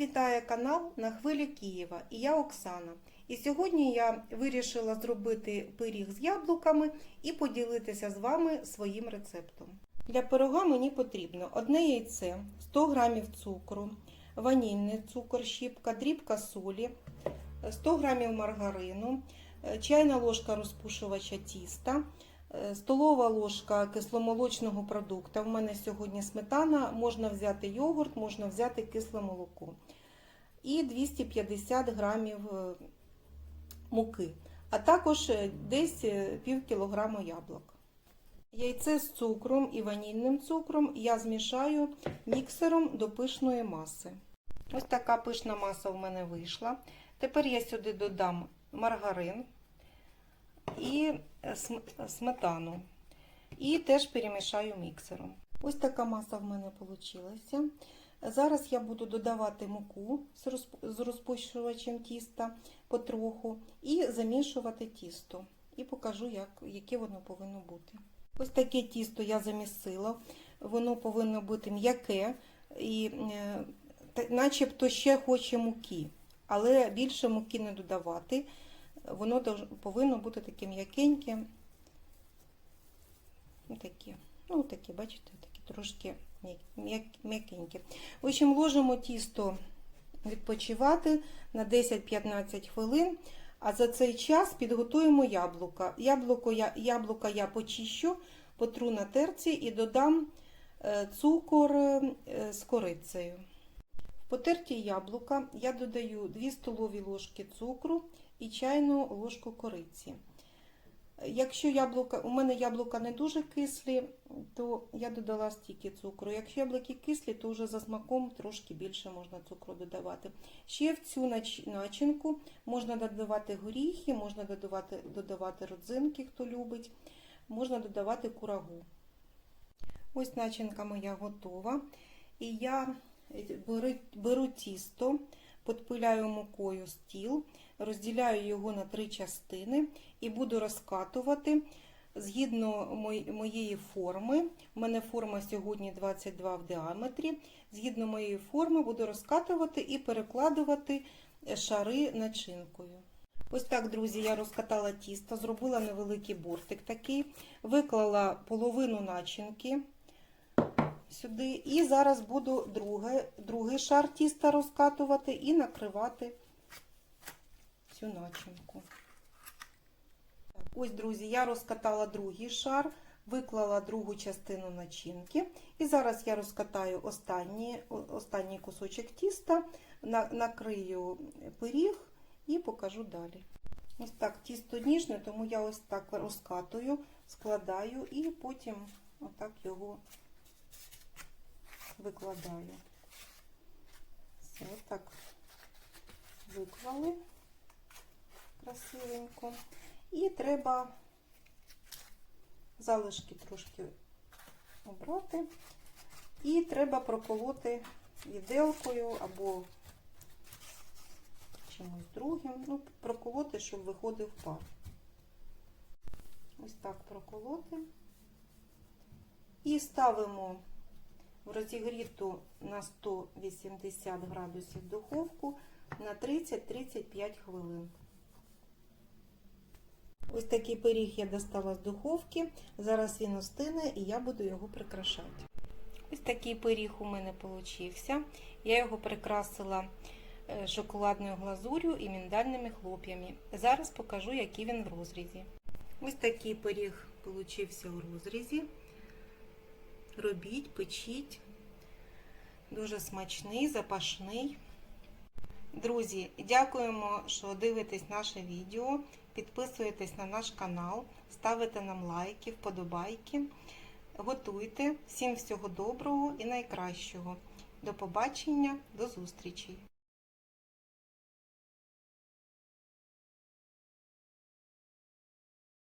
Вітає канал на хвилі Києва і я Оксана. І сьогодні я вирішила зробити пиріг з яблуками і поділитися з вами своїм рецептом. Для пирога мені потрібно одне яйце, 100 г цукру, ванільний цукор, щіпка, дрібка солі, 100 г маргарину, е, чайна ложка розпушувача тіста, столова ложка кисломолочного продукту. У мене сьогодні сметана, можна взяти йогурт, можна взяти кисле молоко. І 250 грамів е, муки, а також е, десь е, пів кілограма яблук. Яйце з цукром і ванільним цукром я змішаю міксером до пишної маси. Ось така пишна маса в мене вийшла. Тепер я сюди додам маргарин і сметану. І теж перемішаю міксером. Ось така маса в мене вийшла. Зараз я буду додавати муку з розпущувачем тіста потроху і замішувати тісто. І покажу, як, яке воно повинно бути. Ось таке тісто я замісила. Воно повинно бути м'яке і е, начебто ще хоче муки, але більше муки не додавати. Воно повинно бути таке м'якеньке. Ну, таке, ну, таке, бачите, таке трошки м'як- м'як- В общем, ложимо тісто відпочивати на 10-15 хвилин. А за цей час підготуємо яблука. Яблуко я, яблука я почищу, потру на терці і додам е, цукор е, з корицею. В потерті яблука я додаю 2 столові ложки цукру і чайну ложку кориці. Якщо яблука, у мене яблука не дуже кислі, то я додала стільки цукру. Якщо яблуки кислі, то вже за смаком трошки більше можна цукру додавати. Ще в цю начинку можна додавати горіхи, можна додавати, додавати родзинки, хто любить, можна додавати курагу. Ось начинка моя готова. І я беру, беру тісто, підпиляю мукою стіл, розділяю його на три частини і буду розкатувати згідно моєї форми. У мене форма сьогодні 22 в діаметрі. Згідно моєї форми буду розкатувати і перекладувати шари начинкою. Ось так, друзі, я розкатала тісто, зробила невеликий бортик такий, виклала половину начинки сюди. І зараз буду друге, другий шар тіста розкатувати і накривати цю начинку. Ось, друзі, я розкатала другий шар, виклала другу частину начинки. І зараз я розкатаю останній, останній кусочок тіста, на- накрию пиріг і покажу далі. Ось так тісто ніжне, тому я ось так розкатую, складаю і потім отак його викладаю. Все, так виклали красивенько. І треба залишки трошки обрати. І треба проколоти віделкою або чимось другим. Ну, проколоти, щоб виходив пар. Ось так проколоти. І ставимо в розігріту на 180 градусів духовку на 30-35 хвилин. Ось такий пиріг я достала з духовки. Зараз він остине і я буду його прикрашати. Ось такий пиріг у мене получився. Я його прикрасила е, шоколадною глазур'ю і міндальними хлоп'ями. Зараз покажу, який він в розрізі. Ось такий пиріг получився у розрізі. Робіть, печіть. Дуже смачний, запашний. Друзі, дякуємо, що дивитесь наше відео. Підписуєтесь на наш канал, ставите нам лайки, вподобайки. Готуйте. Всім всього доброго і найкращого. До побачення, до зустрічі!